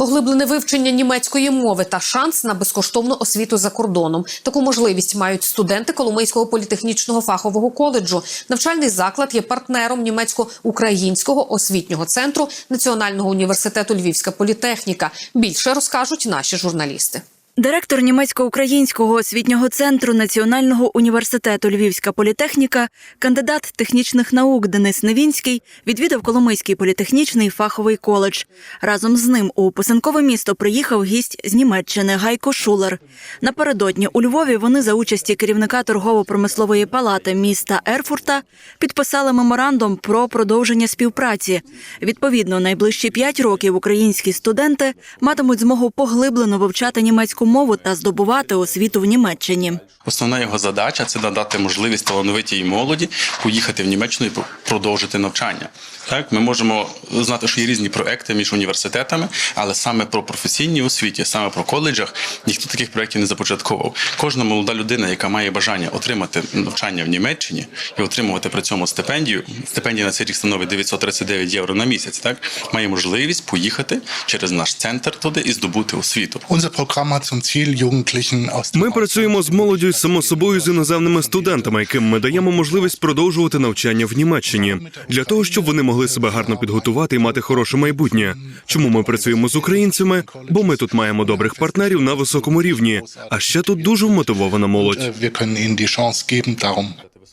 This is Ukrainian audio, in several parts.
Поглиблене вивчення німецької мови та шанс на безкоштовну освіту за кордоном. Таку можливість мають студенти Коломийського політехнічного фахового коледжу. Навчальний заклад є партнером німецько-українського освітнього центру Національного університету Львівська політехніка. Більше розкажуть наші журналісти. Директор німецько-українського освітнього центру Національного університету Львівська політехніка, кандидат технічних наук Денис Невінський відвідав Коломийський політехнічний фаховий коледж. Разом з ним у писанкове місто приїхав гість з Німеччини Гайко Шулер. Напередодні у Львові вони за участі керівника торгово-промислової палати міста Ерфурта підписали меморандум про продовження співпраці. Відповідно, найближчі п'ять років українські студенти матимуть змогу поглиблено вивчати німецьку мову та здобувати освіту в Німеччині. Основна його задача це надати можливість талановитій молоді поїхати в Німеччину і продовжити навчання. Так, ми можемо знати, що є різні проекти між університетами, але саме про професійні освіті, саме про коледжах, ніхто таких проєктів не започатковував. Кожна молода людина, яка має бажання отримати навчання в Німеччині і отримувати при цьому стипендію, стипендія на цей рік становить 939 євро на місяць. Так має можливість поїхати через наш центр туди і здобути освіту. Unser Programm hat Jugendlichen Ми працюємо з молоддю і само собою з іноземними студентами, яким ми даємо можливість продовжувати навчання в Німеччині для того, щоб вони могли себе гарно підготувати і мати хороше майбутнє. Чому ми працюємо з українцями? Бо ми тут маємо добрих партнерів на високому рівні. А ще тут дуже вмотивована молодь.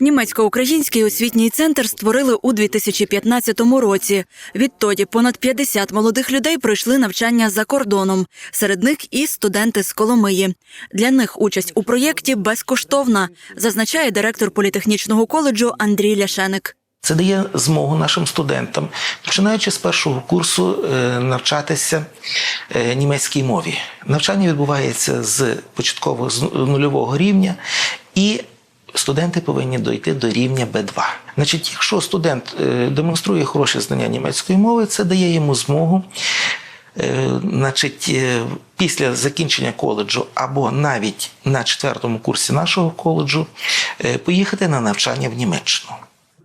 Німецько-український освітній центр створили у 2015 році. Відтоді понад 50 молодих людей пройшли навчання за кордоном. Серед них і студенти з Коломиї. Для них участь у проєкті безкоштовна, зазначає директор політехнічного коледжу Андрій Ляшеник. Це дає змогу нашим студентам, починаючи з першого курсу, е, навчатися е, німецькій мові. Навчання відбувається з початкового з нульового рівня, і студенти повинні дойти до рівня Б2. Значить, якщо студент е, демонструє хороше знання німецької мови, це дає йому змогу. Е, Значить, е, після закінчення коледжу або навіть на четвертому курсі нашого коледжу поїхати на навчання в Німеччину.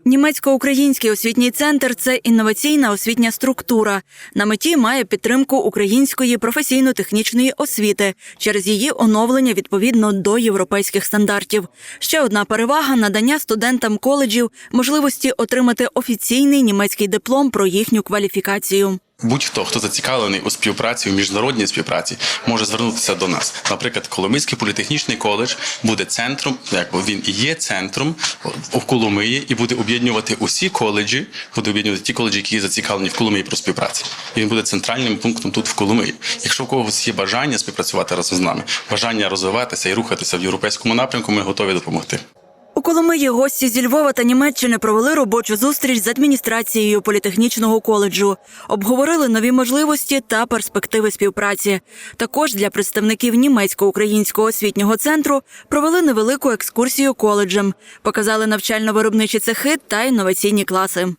Німецько-український освітній центр це інноваційна освітня структура. На меті має підтримку української професійно-технічної освіти через її оновлення відповідно до європейських стандартів. Ще одна перевага надання студентам коледжів можливості отримати офіційний німецький диплом про їхню кваліфікацію. Будь-хто, хто зацікавлений у співпраці, у міжнародній співпраці, може звернутися до нас. Наприклад, Коломийський політехнічний коледж буде центром, якби він і є центром у Коломиї, і буде об'єднувати усі коледжі, буде об'єднувати ті коледжі, які зацікавлені в Коломиї про співпраці. І він буде центральним пунктом тут в Коломиї. Якщо у когось є бажання співпрацювати разом з нами, бажання розвиватися і рухатися в європейському напрямку, ми готові допомогти. У Коломиї гості зі Львова та Німеччини провели робочу зустріч з адміністрацією політехнічного коледжу. Обговорили нові можливості та перспективи співпраці. Також для представників німецько-українського освітнього центру провели невелику екскурсію коледжем, показали навчально-виробничі цехи та інноваційні класи.